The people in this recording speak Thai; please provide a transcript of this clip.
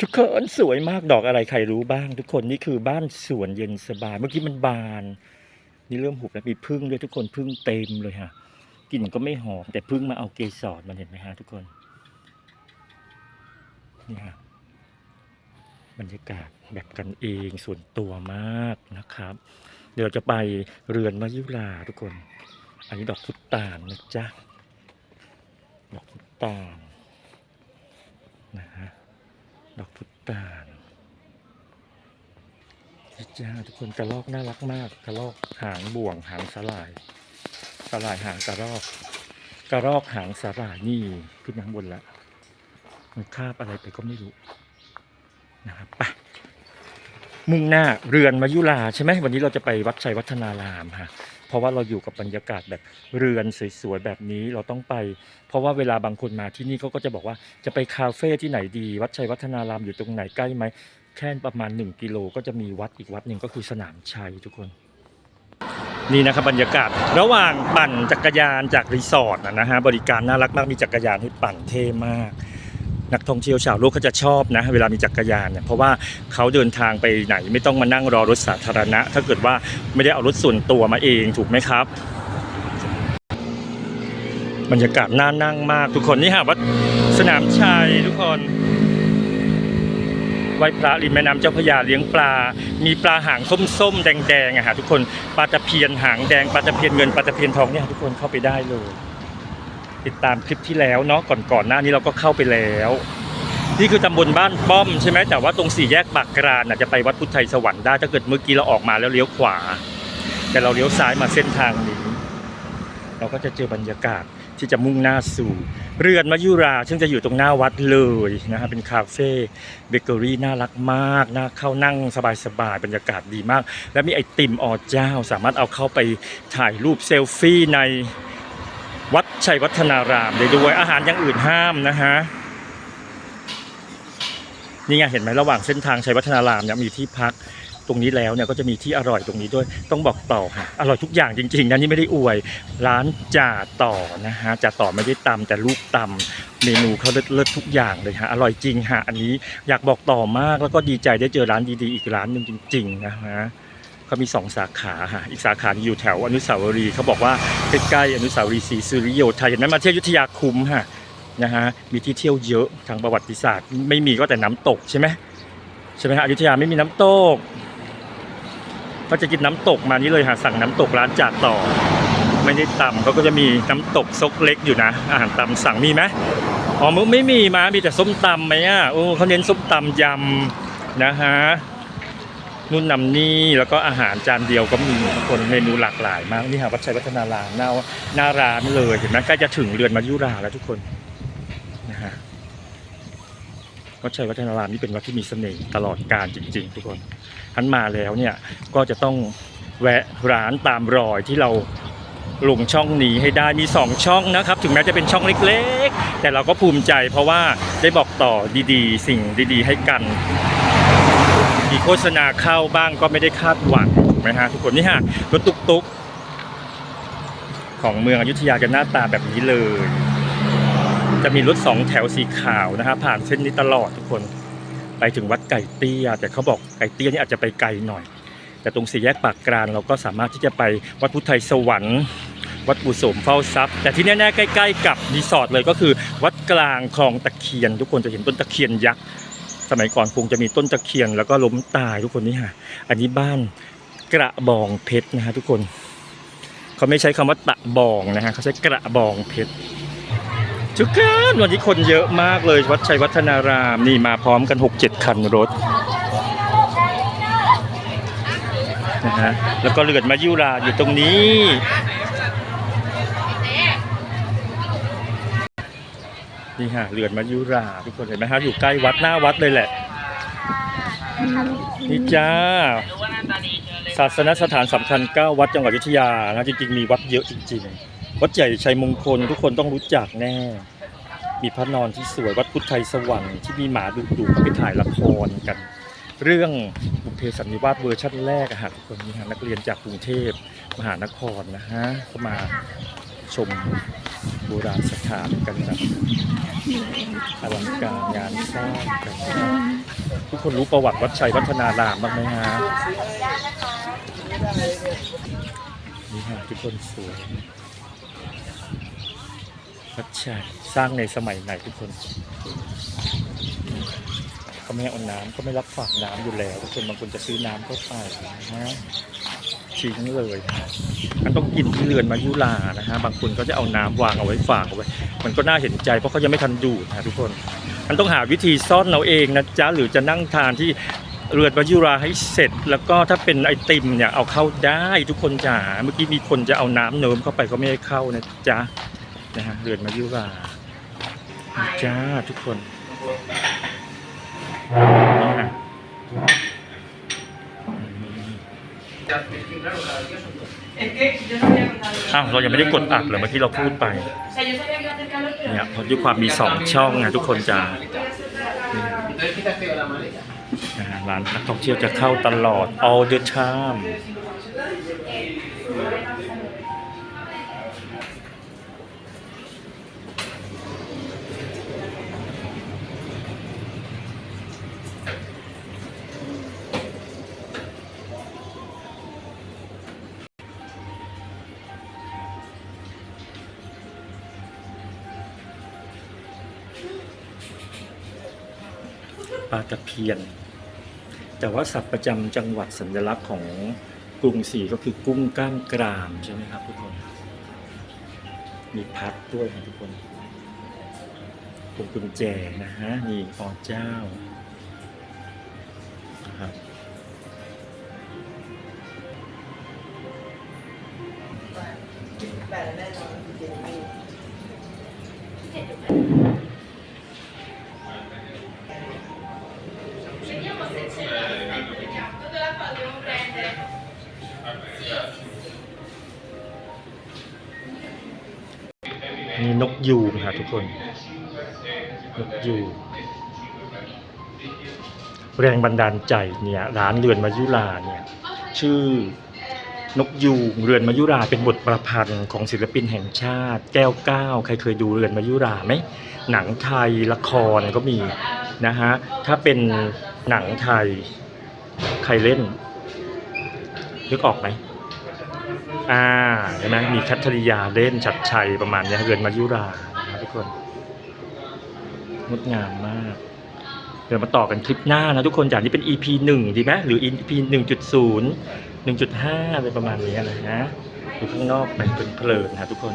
ทุกคนสวยมากดอกอะไรใครรู้บ้าง ทุกคนนี่คือบ้านสวนเย็นสบาย เมื่อกี้มันบาน นี่เริ่มหุบแล้วมีพึ่งด้วยทุกคนพึ่งเต็มเลยฮะกลิ่นก็ไม่หอม แต่พึ่งมาเอาเกสรมันเห็นไหมฮะทุกคนนี่ฮะบรรยากาศแบบกันเองส่วนตัวมากนะครับ เดี๋ยวเราจะไปเรือนมายุราทุกคน อันนี้ดอกพุตานนะจ๊ะดอกพุตานนะฮะ ตานนี่จ้าทุกคนกระรอกน่ารักมากกระรอกหางบ่วงหางสลายสลายหางกระรอกกระรอกหางสลายนี่ขึ้นข้างบนแล้วมันคาบอะไรไปก็ไม่รู้นะครับไปมุ่งหน้าเรือนมายุราใช่ไหมวันนี้เราจะไปวัดชัยวัฒนารามฮะ เพราะว่าเราอยู่กับบรรยากาศแบบเรือนสวยๆแบบนี้เราต้องไป เพราะว่าเวลาบางคนมาที่นี่เขาก็จะบอกว่าจะไปคาเฟ่ที่ไหนดี วัดชัยวัฒนารามอยู่ตรงไหนใกล้ไหมแค่ประมาณ 1 กิโลก็จะมีวัดอีกวัดหนึ่งก็คือสนามชัยทุกคน นี่นะครับบรรยากาศระหว่างปั่นจักรยานจากรีสอร์ทนะฮะบริการน่ารักมากมีจักรยานให้ปั่นเท่มาก นักท่องเที่ยวชาวโลกเขาจะชอบนะ เวลามีจักรยานเนี่ยเพราะว่าเขาเดินทางไปไหนไม่ต้องมานั่งรอรถสาธารณะ ถ้าเกิดว่าไม่ได้เอารถส่วนตัวมาเองถูกไหมครับ บรรยากาศน่านั่งมากทุกคนนี่ฮะวัดสนามชัยทุกคนไหว้พระริมแม่น้ำเจ้าพระยาเลี้ยงปลา มีปลาหางส้มๆแดงๆอะฮะทุกคนปลาตะเพียนหางแดงปลาตะเพียนเงินปลาตะเพียนทองเนี่ยทุกคนเข้าไปได้เลย ติดตามคลิปที่แล้วเนาะก่อนๆหน้านี้เราก็เข้าไปแล้ว นี่คือตำบลบ้านป้อมใช่ไหมแต่ว่าตรงสี่แยกปากกรานน่ะจะไปวัดพุทธไทยสวรรค์ได้ถ้าเกิดเมื่อกี้เราออกมาแล้วเลี้ยวขวา แต่เราเลี้ยวซ้ายมาเส้นทางนี้ เราก็จะเจอบรรยากาศที่จะมุ่งหน้าสู่เรือนมายุรา ซึ่งจะอยู่ตรงหน้าวัดเลยนะฮะเป็นคาเฟ่เบเกอรี่น่ารักมากน่าเข้านั่งสบายๆบรรยากาศดีมาก และมีไอติมออเจ้า สามารถเอาเข้าไปถ่ายรูปเซลฟี่ใน ชัยวัฒนารามได้ด้วยอาหารอย่างอื่นห้ามนะฮะนี่ไงเห็นไหมระหว่างเส้นทางชัยวัฒนารามเนี่ยมีที่พักตรงนี้แล้วเนี่ยก็จะมีที่อร่อยตรงนี้ด้วยต้องบอกต่อค่ะอร่อยทุกอย่างจริงๆนะนี่ไม่ได้อวย ร้านจ่าต่อนะฮะจ่าต่อไม่ได้ตำแต่ลูกตำเมนูเขาเลิศทุกอย่างเลยฮะอร่อยจริงฮะอันนี้อยากบอกต่อมากแล้วก็ดีใจได้เจอร้านดีๆอีกร้านหนึ่งจริง ๆ นะฮะ เขามีสองสาขาฮะอีกสาขาอยู่แถวอนุสาวรีย์เขาบอกว่าใกล้ๆอนุสาวรีย์ศรีสุริโยไทยเห็นไหมมาเที่ยวยุทธยาคุ้มฮะนะฮะมีที่เที่ยวเยอะทางประวัติศาสตร์ ไม่มีก็แต่น้ำตกใช่ไหมใช่ไหมฮะอยุธยาไม่มีน้ำตก ก็จะกินน้ำตกมานี่เลยหาสั่งน้ำตกร้านจากต่อ ไม่ได้ตำเขาก็จะมีน้ำตกซกเล็กอยู่นะอาหารตำสั่งมีไหมอ๋อมึงไม่มีมามีแต่ส้มตำไหมอะโอ้เขาเน้นส้มตำยำนะฮะ นู่นนำนี่แล้วก็อาหารจานเดียวก็มีทุกคนเมนูหลากหลายมากนี่ฮะวัดชัยวัฒนารามหน้าหน้าร้านเลยเห็นไหมใกล้จะถึงเรือนมายุราแล้วทุกคนนะฮะวัดชัยวัฒนารามนี่เป็นวัดที่มีเสน่ห์ตลอดกาลจริง ๆ ทุกคนทันมาแล้วเนี่ยก็จะต้องแวะร้านตามรอยที่เราลงช่องนี้ให้ได้มี 2 ช่องนะครับ ถึงแม้จะเป็นช่องเล็ก ๆ แต่เราก็ภูมิใจเพราะว่าได้บอกต่อดีๆ สิ่งดี ๆ ให้กัน มีโฆษณาเข้าบ้างก็ไม่ได้คาดหวังถูกไหมฮะทุกคนนี่ฮะรถตุกๆ ของเมืองอยุธยาจะหน้าตาแบบนี้เลย จะมีรถสองแถวสีขาวนะฮะผ่านเส้นนี้ตลอดทุกคนไปถึงวัดไก่เตี้ย แต่เขาบอกไก่เตี้ยนี่อาจจะไปไกลหน่อย แต่ตรงสี่แยกปากกลางเราก็สามารถที่จะไปวัดพุทธไทยสวรรค์ วัดบุโสมเฝ้าทรัพย์ แต่ที่แน่ๆใกล้ ๆ กับรีสอร์ทเลยก็คือ วัดกลางคลองตะเคียน ทุกคนจะเห็นต้นตะเคียนยักษ์ สมัยก่อนคงจะมีต้นตะเคียนแล้วก็ล้มตายทุกคนนี่ฮะอันนี้บ้านกระบองเพชรนะฮะทุกคนเขาไม่ใช้คำว่าตะบองนะฮะเขาใช้กระบองเพชรทุกคนวันนี้คนเยอะมากเลยวัดชัยวัฒนารามนี่มาพร้อมกัน6-7คันรถนะฮะแล้วก็เรือนมายุราอยู่ตรงนี้ นี่ฮะเรือนมายุราทุกคนเห็นไหมฮะอยู่ใกล้วัดหน้าวัดเลยแหละ นี่จ้า ศาสนสถานสำคัญ9วัดจังหวัดอยุธยานะจริงๆมีวัดเยอะจริง ๆ วัดใหญ่ชัยมงคลทุกคนต้องรู้จักแน่ มีพระนอนที่สวยวัดพุทธไทยสวรรค์ที่มีหมาดุดุเขาไปถ่ายละครกัน เรื่องบุพเพสันนิวาสเวอร์ชันแรกอะฮะทุกคนนี่ฮะนักเรียนจากกรุงเทพมหานครนะฮะก็มาชม โบราณสถานกันแบบอลังการงานสร้างกันทุกคนรู้ประวัติวัดชัยวัฒนารามบ้างไหมฮะนี่ฮะทุกคนสวยวัดชัยสร้างในสมัยไหนทุกคนเขาไม่เอาน้ำก็ไม่รับฝากน้ำอยู่แล้ว ทุกคนบางคนจะซื้อน้ำก็ไปนะฮะ ทิ้งเลย มันต้องกินที่เรือนมายุรานะฮะ บางคนก็จะเอาน้ำวางเอาไว้ฝากเอาไว้ มันก็น่าเห็นใจเพราะเขายังไม่ทันดูดนะทุกคน มันต้องหาวิธีซ่อนเราเองนะจ๊ะ หรือจะนั่งทานที่เรือนวายุราให้เสร็จ แล้วก็ถ้าเป็นไอติมเนี่ยเอาเข้าได้ทุกคนจ๋า เมื่อกี้มีคนจะเอาน้ำเนิมเข้าไปก็ไม่ให้เข้านะจ๊ะ นะฮะ เรือนวายุราจ้าทุกคนนี่ฮะ อ้าวเรายังไม่ได้กดอัดเลยเมื่อกี้เราพูดไปเนี่ยเพราะด้วยความมีสองช่องไงทุกคนจะร้านนักท่องเที่ยวจะเข้าตลอด all the time ปลาตะเพียน แต่ว่าสัตว์ประจำจังหวัดสัญลักษณ์ของกรุงศรีก็คือกุ้งก้ามกรามใช่ไหมครับทุกคน มีพัดด้วยนะทุกคนกุญแจนะฮะนี่อเจ้า คนนกยูงแรงบันดาลใจเนี่ยร้านเรือนมายุราเนี่ยชื่อนกยูงเรือนมายุราเป็นบทประพันธ์ของศิลปินแห่งชาติ แก้วเก้าใครเคยดูเรือนมายุราไหมหนังไทยละครก็มีนะฮะถ้าเป็นหนังไทยใครเล่นนึกออกไหมอ่าเห็นไหมมีแคทเธรียาเล่นชัดชัยประมาณเนี้ยเรือนมายุรา ทุกคนงดงามมาก เดี๋ยวมาต่อกันคลิปหน้านะทุกคนจากนี้เป็น EP หนึ่งดีไหมหรือ EP หนึ่งจุดศูนย์หนึ่งจุดห้าอะไรประมาณนี้นะฮะอยู่ข้างนอกไปเพลินๆนะทุกคน